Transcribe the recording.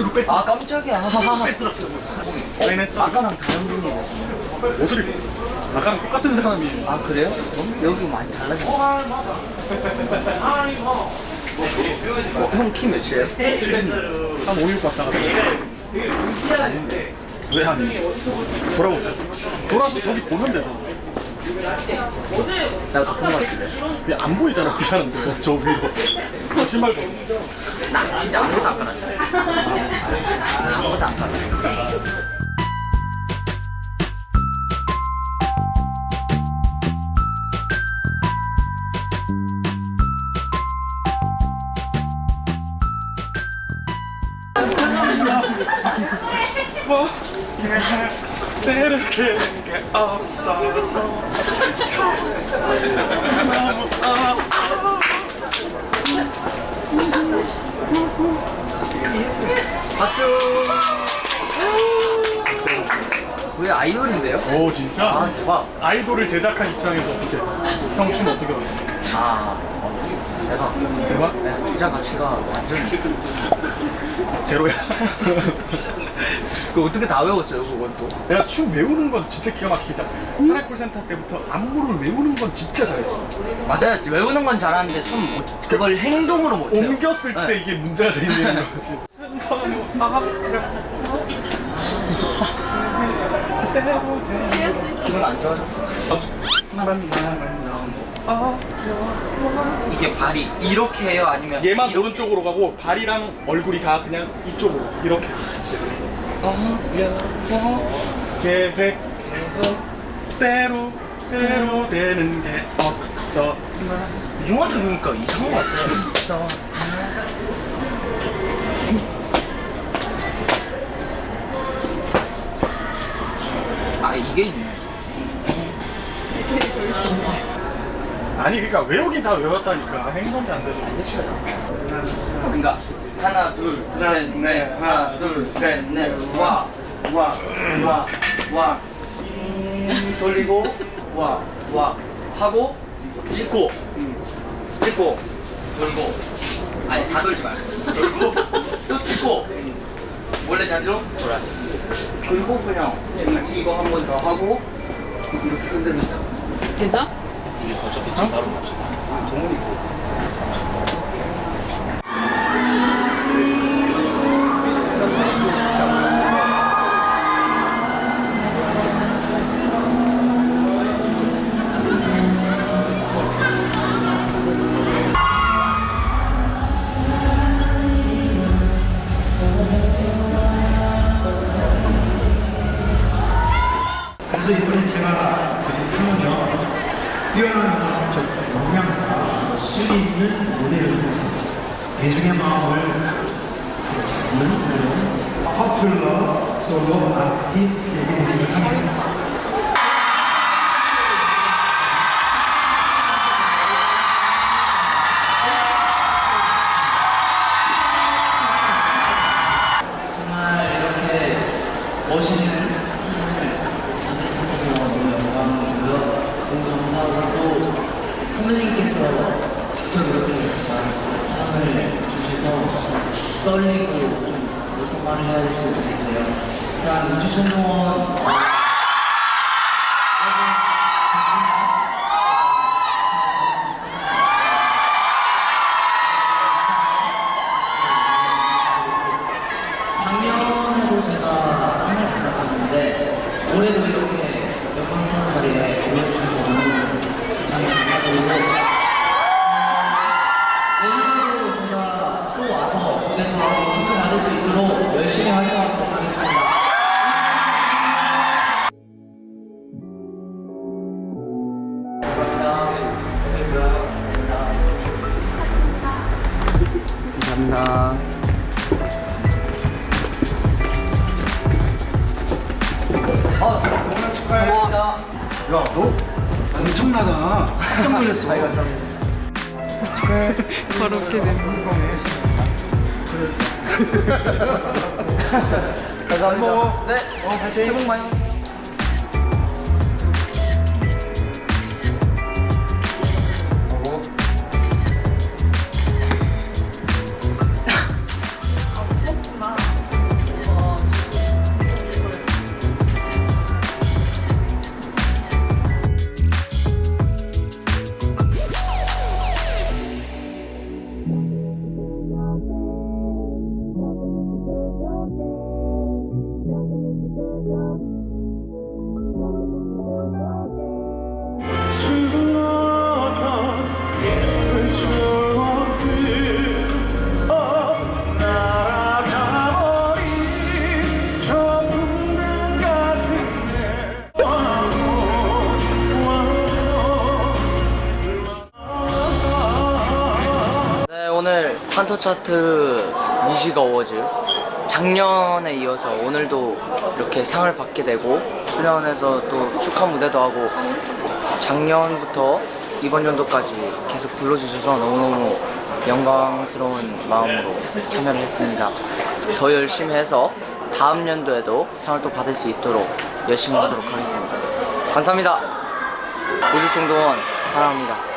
뒤로 뺐아 깜짝이야. 사인했어 아까랑 다른 분이네. 옷을 입었어 아까랑 똑같은 사람이에요 아 그래요? 여기 많이 달라졌어. 어, 형키 몇이에요? 한 5, 6 왔다 갔다 아닌데. 왜 아니 돌아보세요 돌아서 저기 보면 되잖아 나 높은 것 같은데. 그냥 안 보이잖아 미안한데 뭐, 저 위로 어, 신발 벗어 나 진짜 아무것도 안 깔았어요. 아무것도 안 깔았어요. 뭐 때를 게 없어서 박수. 왜 아이돌인데요? 오 진짜? 아 대박. 아이돌을 제작한 입장에서 어떻게 형춤 어떻게 봤어? 아 어, 대박. 대박? 네, 주자 가치가 완전. 제로야 그 어떻게 다 외웠어요 그건 또? 내가 춤 외우는 건 진짜 기가 막히잖아 사랑콜센터 때부터 안무를 외우는 건 진짜 잘했어 맞아요. 외우는 건 잘하는데 춤 못, 그걸 행동으로 못해요. 옮겼을 때 네. 이게 문제가 생기는 거지. 이게 발이 이렇게 해요? 아니면 얘만 이렇게? 오른쪽으로 가고 발이랑 얼굴이 다 그냥 이쪽으로 이렇게 어려워. 계획 계속 대로 대로 되는 게 없어 영화 들으니까 이상한 것 같아요. 서아 이게 있네. 아니 그러니까 외우긴 다 외웠다니까. 행동이 안 돼서 알겠어요. 그러니까 하나 둘 셋 넷 하나 둘 셋 넷와와와와. 돌리고 와 와. 하고 찍고. 찍고 돌고. 아니 다 돌지 말고 돌고 또 찍고 원래 자리로 돌아서 그리고 그냥 이거 한 번 더 하고 이렇게 흔드는 거 계좌? 어차피 지금 바로 맞지 동훈이 뭐 그래서 이번에 제가 드린 상은요 뛰어난 음악적 역량과 수준 있는 무대를 통해서 대중의 마음을 잡는 그런 퍼플러 솔로 아티스트에게 드리는 상입니다. 선배님께서 직접 이렇게 저한테 사랑을 주셔서 떨리고 좀 어떤 말을 해야 될지 모르겠는데요. 일단 우주천공원 작년에도 제가 상을 받았었는데 올해도 이렇게 축하합니다. 야, 너 엄청나다. 깜짝 놀랐어. 더럽게 되는 감사합니다. 네, 어, 새해 복 많이 칸토 차트 뮤직 어워즈 작년에 이어서 오늘도 이렇게 상을 받게 되고 출연해서 또 축하 무대도 하고 작년부터 이번 연도까지 계속 불러주셔서 너무너무 영광스러운 마음으로 참여를 했습니다. 더 열심히 해서 다음 연도에도 상을 또 받을 수 있도록 열심히 하도록 하겠습니다. 감사합니다. 우주총동원 사랑합니다.